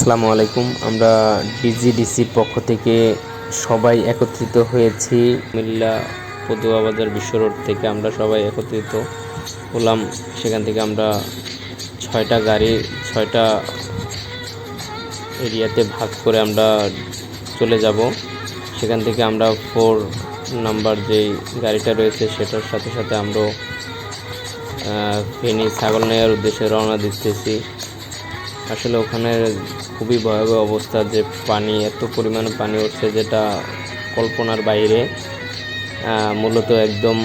আসসালামু আলাইকুম। আমরা ডিজিডিসির পক্ষ থেকে সবাই একত্রিত হয়েছি। মিল্লা পদুয়া বাজার বিশ্ব রোড থেকে আমরা সবাই একত্রিত হলাম। সেখান থেকে আমরা ছয়টা গাড়ি, ছয়টা এরিয়াতে ভাগ করে আমরা চলে যাব। সেখান থেকে আমরা ফোর নাম্বার যেই গাড়িটা রয়েছে সেটার সাথে সাথে আমরা ফেনী ছাগল নেওয়ার উদ্দেশ্যে রওনা দিতেছি। আসলে ওখানে খুবই ভয়াবহ অবস্থা যে পানি, এত পরিমাণে পানি উঠছে যেটা কল্পনার বাইরে মূলত একদম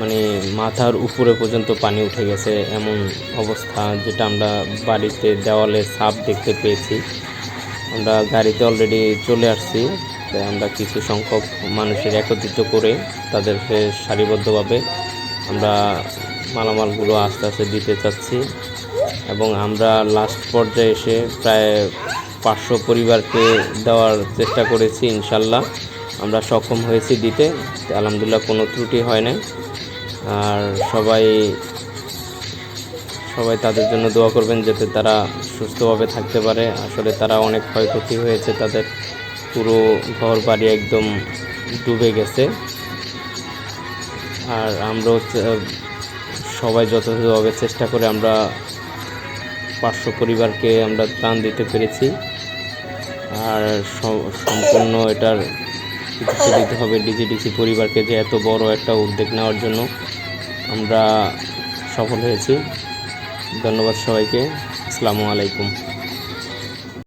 মানে মাথার উপরে পর্যন্ত পানি উঠে গেছে এমন অবস্থা যেটা আমরা বাড়িতে দেওয়ালে সাপ দেখতে পেয়েছি। আমরা গাড়িতে অলরেডি চলে আসছি, তাই আমরা কিছু সংখ্যক মানুষের একত্রিত করে তাদেরকে সারিবদ্ধভাবে আমরা মালামালগুলো আস্তে আস্তে দিতে চাচ্ছি। এবং আমরা লাস্ট পর্যায়ে এসে প্রায় পাঁচশো পরিবারকে দেওয়ার চেষ্টা করেছি, ইনশাল্লাহ। আমরা সক্ষম হয়েছি দিতে। আলহামদুলিল্লাহ কোনো ত্রুটি হয় নাই। আর সবাই সবাই তাদের জন্য দোয়া করবেন যাতে তারা সুস্থভাবে থাকতে পারে। আসলে তারা অনেক ক্ষয়ক্ষতি হয়েছে, তাদের পুরো ঘর বাড়ি একদম ডুবে গেছে। আর আমরাও সবাই যথাযথভাবে চেষ্টা করে আমরা পাঁচশো পরিবারকে আমরা ত্রাণ দিতে পেরেছি। আর সম্পূর্ণ এটার কিছু দিতে হবে ডিজিডিসি পরিবারকে যে এত বড় একটা উদ্যোগ নেওয়ার জন্য আমরা সফল হয়েছি। ধন্যবাদ সবাইকে। আসসালামু আলাইকুম।